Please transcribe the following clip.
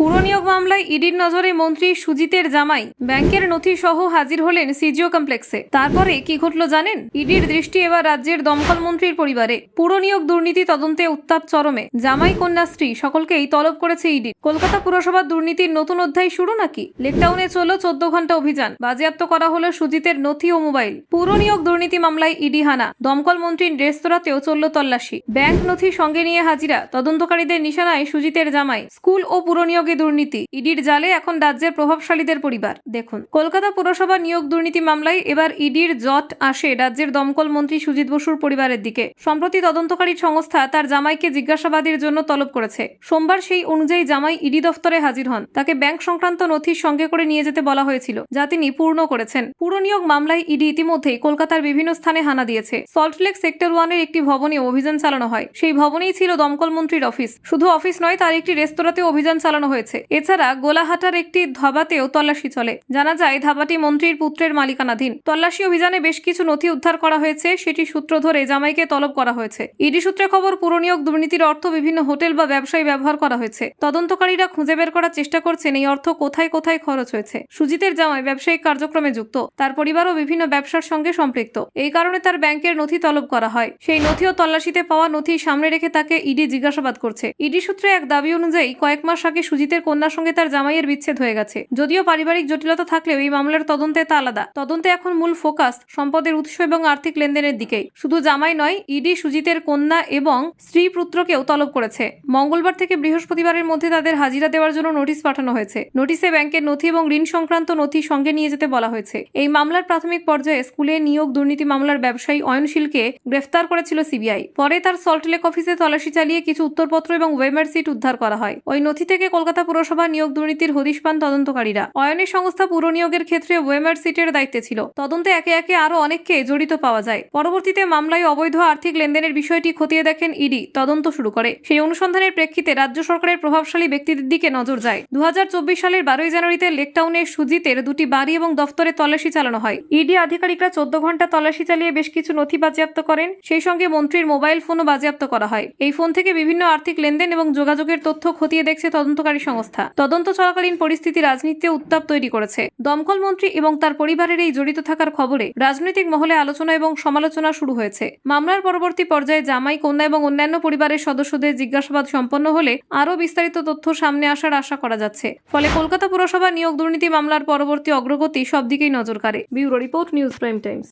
পুর নিয়োগ মামলায় ইডির নজরে মন্ত্রী সুজিতের জামাই। ব্যাংকের নথি সহ হাজির হলেন সিজিও কমপ্লেক্সে। তারপরে কি ঘটল জানেন? ইডির দৃষ্টি এবার রাজ্যের দমকল মন্ত্রীর পরিবারে। পুর নিয়োগ দুর্নীতি তদন্তে উত্তাপ চরমে। জামাই কন্যাশ্রী সকলকেই তলব করেছে ইডি। কলকাতা পুরসভার দুর্নীতির নতুন অধ্যায় শুরু নাকি? লেকটাউনে চলল চোদ্দ ঘণ্টা অভিযান। বাজেয়াপ্ত করা হলো সুজিতের নথি ও মোবাইল। পুর নিয়োগ দুর্নীতি মামলায় ইডি হানা। দমকল মন্ত্রীর রেস্তোরাঁতেও চলল তল্লাশি। ব্যাংক নথি সঙ্গে নিয়ে হাজিরা। তদন্তকারীদের নিশানায় সুজিতের জামাই। স্কুল ও পুর নিয়োগে দুর্নীতি, ইডির জালে এখন রাজ্যের প্রভাবশালীদের পরিবার। দেখুন, কলকাতা পুরসভা নিয়োগ দুর্নীতি মামলায় এবার ইডির জট আসে রাজ্যের দমকল মন্ত্রী সুজিত বসুর পরিবারের দিকে। সম্প্রতি তদন্তকারী সংস্থা তার জামাইকে জিজ্ঞাসাবাদের জন্য তলব করেছে। সোমবার সেই অনুযায়ী জামাই ইডি দফতরে হাজির হন। তাকে ব্যাংক সংক্রান্ত নথির সঙ্গে করে নিয়ে যেতে বলা হয়েছিল, যা তিনি পূর্ণ করেছেন। পুর নিয়োগ মামলায় ইডি ইতিমধ্যেই কলকাতার বিভিন্ন স্থানে হানা দিয়েছে। সল্টলেক সেক্টর ওয়ানের একটি ভবনে অভিযান চালানো হয়। সেই ভবনেই ছিল দমকল মন্ত্রীর অফিস। শুধু অফিস নয়, তার একটি রেস্তোরাঁতে অভিযান চালানো হয়েছে। এছাড়া গোলাহাটার একটি ধাবাতেও তল্লাশি চলে। জানা যায়, ধাবাটি মন্ত্রীর পুত্রের মালিকানাধীন। তল্লাশি অভিযানে বেশ কিছু নথি উদ্ধার করা হয়েছে, সেটি সূত্র ধরে জামাইকে তলব করা হয়েছে। ইডি সূত্রে খবর, পুর নিয়োগ দুর্নীতির অর্থ বিভিন্ন হোটেল বা ব্যবসায় ব্যবহার করা হয়েছে। তদন্তকারীরা খুঁজে বের করার চেষ্টা করছেন, এই অর্থ কোথায় কোথায় খরচ হয়েছে। সুজিতের জামাই ব্যবসায়িক কার্যক্রমে যুক্ত। তার পরিবারও বিভিন্ন ব্যবসার সঙ্গে সম্পৃক্ত। এই কারণে তার ব্যাংকের নথি তলব করা হয়। সেই নথি ও তল্লাশিতে পাওয়া নথি সামনে রেখে তাকে ইডি জিজ্ঞাসাবাদ করছে। ইডি সূত্রে এক দাবি অনুযায়ী, কয়েক মাস আগে সুজিতের কন্যার সঙ্গে তার জামাইয়ের বিচ্ছেদ হয়ে গেছে। যদিও পারিবারিক জটিলতা থাকলেও এই মামলার তদন্তে তা আলাদা। তদন্তে এখন মূল ফোকাস সম্পদের উৎস এবং আর্থিক লেনদেনের দিকেই। শুধু জামাই নয়, ইডি, সুজিতের কন্যা এবং স্ত্রী পুত্রকেও তলব করেছে। মঙ্গলবার থেকে বৃহস্পতিবারের মধ্যে তাদের হাজিরা দেওয়ার জন্য নোটিশ পাঠানো হয়েছে। নোটিশে ব্যাংকের নথি এবং ঋণ সংক্রান্ত নথি সঙ্গে নিয়ে যেতে বলা হয়েছে। এই মামলার প্রাথমিক পর্যায়ে স্কুলে নিয়োগ দুর্নীতি মামলার ব্যবসায়ী অয়নশীলকে গ্রেফতার করেছিল সিবিআই। পরে তার সল্টলেক অফিসে তল্লাশি চালিয়ে কিছু উত্তরপত্র এবং ওয়েমার সিট উদ্ধার করা হয়। ওই নথি থেকে কলকাতা পুরসভা নিয়োগ দুর্নীতির হদিশ পান তদন্তকারীরা। অয়নের সংস্থা পুর নিয়োগের ক্ষেত্রে ওয়েমার সিটের দায়িত্বে ছিল। তদন্তে একে একে আরও অনেককে জড়িত পাওয়া যায়। পরবর্তীতে মামলায় অবৈধ আর্থিক লেনদেনের বিষয়টি খতিয়ে দেখেন ইডি। তদন্ত শুরু করে। সেই অনুসন্ধানের প্রেক্ষিতে রাজ্য সরকারের প্রভাবশালী ব্যক্তিদের দিকে নজর যায়। দুহাজার চব্বিশ সালের বারোই জানুয়ারিতে লেকটাউনে সুজিতের দুটি বাড়ি এবং দফতরে তল্লাশি চালানো হয়। ইডি আধিকারিকরা চোদ্দ ঘণ্টা তল্লাশি চালিয়ে বেশ কিছু নথি বাজেয়াপ্ত করেন। সেই সঙ্গে মন্ত্রীর মোবাইল ফোনও বাজেয়াপ্ত করা হয়। এই ফোন থেকে বিভিন্ন আর্থিক লেনদেন এবং যোগাযোগের তথ্য খতিয়ে দেখছে তদন্তকারী সংস্থা। তদন্ত চলাকালীন পরিস্থিতি রাজনীতিতে উত্তাপ তৈরি করেছে। দমকল মন্ত্রী এবং তার পরিবারের এই জড়িত থাকার খবরে রাজনৈতিক মহলে আলোচনা এবং সমালোচনা শুরু হয়েছে। মামলার পরবর্তী পর্যায়ে জামাই, কন্যা এবং অন্যান্য পরিবারের সদস্যদের জিজ্ঞাসাবাদ সম্পন্ন হলে আরও বিস্তারিত তথ্য সামনে আসার আশা করা যাচ্ছে। ফলে কলকাতা পুরসভা নিয়োগ দুর্নীতি মামলার পরবর্তী অগ্রগতি সব দিকেই নজর কাড়ে। Bureau report, news prime times.